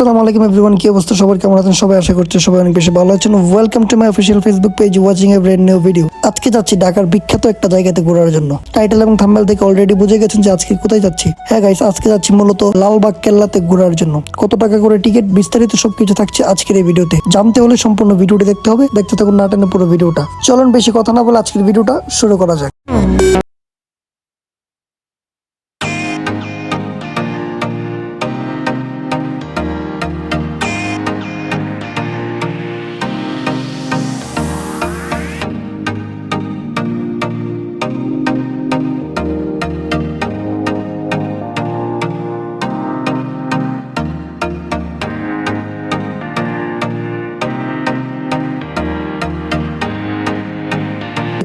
আসসালামু আলাইকুম এভরিওয়ান কি অবস্থা? সবার কেমন আছেন? সবাই আশা করছি সবাই অনেক বেশি ভালো আছেন। Welcome to my official facebook page watching a brand new video আজকে যাচ্ছি ঢাকার বিখ্যাত একটা জায়গাতে ঘোরার জন্য। টাইটেল এবং থাম্বেল থেকে অলরেডি বুঝে গেছেন যে আজকে কোথায় যাচ্ছি। হ্যাঁ গাইস আজকে যাচ্ছি মূলত লালবাগ, কেল্লাতে ঘোরার জন্য। কত টাকা করে টিকিট বিস্তারিত সবকিছু থাকছে আজকের এই ভিডিওতে জানতে হলে সম্পূর্ণ ভিডিওটি দেখতে হবে। দেখতে থাকুন না টেনে পুরো ভিডিওটা চলুন বেশি কথা না বলে আজকের ভিডিওটা শুরু করা যাক।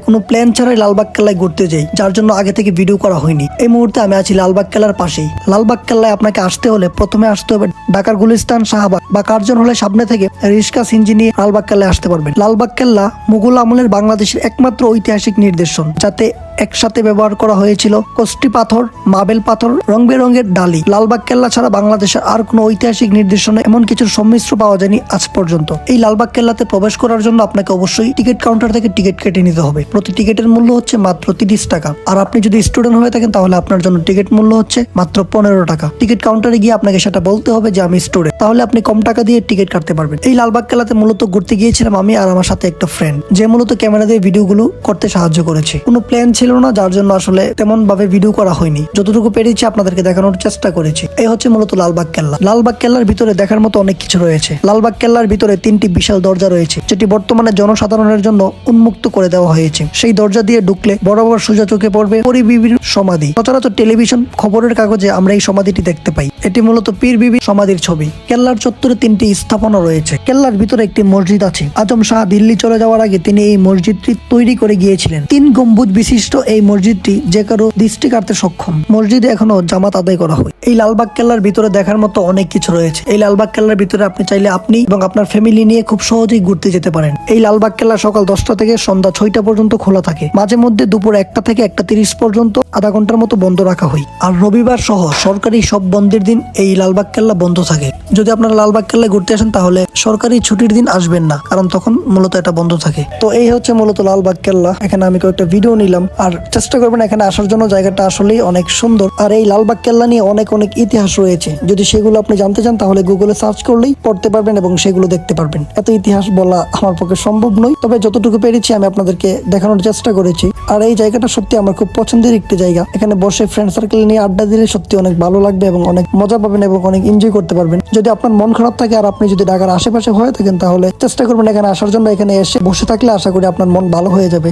কোনো প্ল্যান ছাড়াই লালবাগ কেল্লায় ঘুরতে যাই, যার জন্য আগে থেকে ভিডিও করা হয়নি। এই মুহূর্তে আমি আছি লালবাগ কেল্লার পাশেই। লালবাগ কেল্লায় আপনাকে আসতে হলে প্রথমে আসতে হবে ঢাকার গুলিস্তান, শাহবাগ বা কার্জন হলে সামনে থেকে রিস্কা সিনজি নিয়ে লালবাগ কেল্লায় আসতে পারবেন। লালবাগ কেল্লা মুঘল আমলের বাংলাদেশের একমাত্র ঐতিহাসিক নির্দেশন যাতে একসাথে ব্যবহার করা হয়েছিল কষ্টি পাথর, মাবেল পাথর রং বেরঙের ডালি। লালবাগ কেল্লা ছাড়া বাংলাদেশের আর কোনো ঐতিহাসিক নির্দেশনে এমন কিছুর সম্মিশ্র পাওয়া যায়নি আজ পর্যন্ত। এই লালবাগ কেল্লাতে প্রবেশ করার জন্য আপনাকে অবশ্যই টিকিট কাউন্টার থেকে টিকিট কেটে নিতে হবে। প্রতি টিকিটের মূল্য হচ্ছে মাত্র তিরিশ টাকা। আর আপনি যদি স্টুডেন্ট হয়ে থাকেন, তাহলে আপনার জন্য টিকিট মূল্য হচ্ছে মাত্র পনেরো টাকা। টিকিট কাউন্টারে গিয়ে আপনাকে সেটা বলতে হবে যে, আমি স্টুডেন্ট। তাহলে আপনি কম টাকা দিয়ে টিকিট কাটতে পারবেন। এই লালবাগ কেল্লাতে মূলত ঘুরতে গিয়েছিলাম আমি আর আমার সাথে একটা ফ্রেন্ড, যে মূলত ক্যামেরা দিয়ে ভিডিওগুলো করতে সাহায্য করেছে। কোনো প্ল্যান ছিল না, যার জন্য আসলে তেমন ভাবে ভিডিও করা হয়নি। যতটুকু পেরেছি আপনাদেরকে দেখানোর চেষ্টা করেছি। এই হচ্ছে মূলত লালবাগ কেল্লা। লালবাগ কেল্লার ভিতরে দেখার মতো অনেক কিছু রয়েছে। লালবাগ কেল্লার ভিতরে তিনটি বিশাল দরজা রয়েছে, যেটি বর্তমানে জনসাধারণের জন্য উন্মুক্ত করে দেওয়া হয়েছে। সেই দরজা দিয়ে ঢুকলে বরাবর সোজা চোখে পড়বে পরিবিবির সমাধি। সচরাচর টেলিভিশন খবরের কাগজে আমরা এই সমাধিটি দেখতে পাই। এটি মূলত পীর বিবি সমাধির ছবি। কেল্লার চত্বরে তিনটি স্থাপনা রয়েছে। কেল্লার ভিতরে একটি মসজিদ আছে। আজম শাহ দিল্লি চলে যাওয়ার আগে তিনি এই মসজিদটি তৈরি করে গিয়েছিলেন। তিন গম্বুজ বিশিষ্ট এই মসজিদটি যে কারও দৃষ্টি কাটতে সক্ষম। মসজিদে এখনও জামাত আদায় করা হয়। এই লালবাগ কেল্লার ভিতরে দেখার মতো অনেক কিছু রয়েছে। এই লালবাগ কেল্লার ভিতরে আপনি চাইলে আপনি এবং আপনার ফ্যামিলি নিয়ে খুব সহজেই ঘুরতে যেতে পারেন। এই লালবাগ কেল্লা সকাল দশটা থেকে সন্ধ্যা ছয়টা পর্যন্ত খোলা থাকে। মাঝে মধ্যে দুপুর একটা থেকে একটা তিরিশ পর্যন্ত আধা ঘণ্টার মতো বন্ধ রাখা হয়। আর রবিবার সহ সরকারি সব বন্ধের দিন এই লালবাগ কেল্লা বন্ধ থাকে। যদি আপনারা লালবাগ কেল্লায় ঘুরতে আসেন তাহলে সরকারি ছুটির দিন আসবেন না, কারণ তখন মূলত এটা বন্ধ থাকে। তো এই হচ্ছে মূলত লালবাগ কেল্লা। এখানে আমি কয়েকটা ভিডিও নিলাম। আর চেষ্টা করবেন এখানে আসার জন্য জায়গাটা আসলেই অনেক সুন্দর। আর এই লালবাগ কেল্লা নিয়ে অনেক অনেক ইতিহাস রয়েছে। যদি সেগুলো আপনি জানতে চান, তাহলে গুগলে সার্চ করলেই পড়তে পারবেন এবং সেগুলো দেখতে পারবেন। এত ইতিহাস বলা আমার পক্ষে সম্ভব নয়, তবে যতটুকু পেরেছি আমি আপনাদেরকে দেখানোর চেষ্টা করেছি। আর এই জায়গাটা সত্যি আমার খুব পছন্দের একটি জায়গা। এখানে বসে ফ্রেন্ড সার্কেল নিয়ে আড্ডা দিলে সত্যি অনেক ভালো লাগবে এবং অনেক মজা পাবেন এবং অনেক এনজয় করতে পারবেন। যদি আপনার মন খারাপ থাকে আর আপনি যদি ঢাকার আশেপাশে হয়ে থাকেন, তাহলে চেষ্টা করবেন এখানে আসার জন্য। এখানে এসে বসে থাকলে আশা করি আপনার মন ভালো হয়ে যাবে।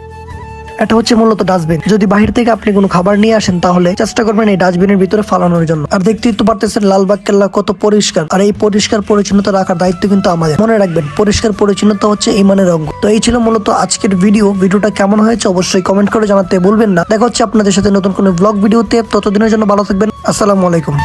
এটা হচ্ছে মূলত ডাস্টবিন। যদি বাহির থেকে আপনি কোনো খাবার নিয়ে আসেন, তাহলে চেষ্টা করবেন এই ডাস্টবিনের ভিতরে ফালানোর জন্য। আর দেখতেই তো পারতেছেন লালবাগ কেল্লা কত পরিষ্কার। আর এই পরিষ্কার পরিচ্ছন্নতা রাখার দায়িত্ব কিন্তু আমাদের। মনে রাখবেন, পরিষ্কার পরিচ্ছন্নতা হচ্ছে ইমানের অঙ্গ। তো এই ছিল মূলত আজকের ভিডিও। ভিডিওটা কেমন হয়েছে অবশ্যই কমেন্ট করে জানাতে ভুলবেন না। দেখা হচ্ছে আপনাদের সাথে নতুন কোনো ব্লগ ভিডিওতে। ততদিনের জন্য ভালো থাকবেন। আসসালামু আলাইকুম।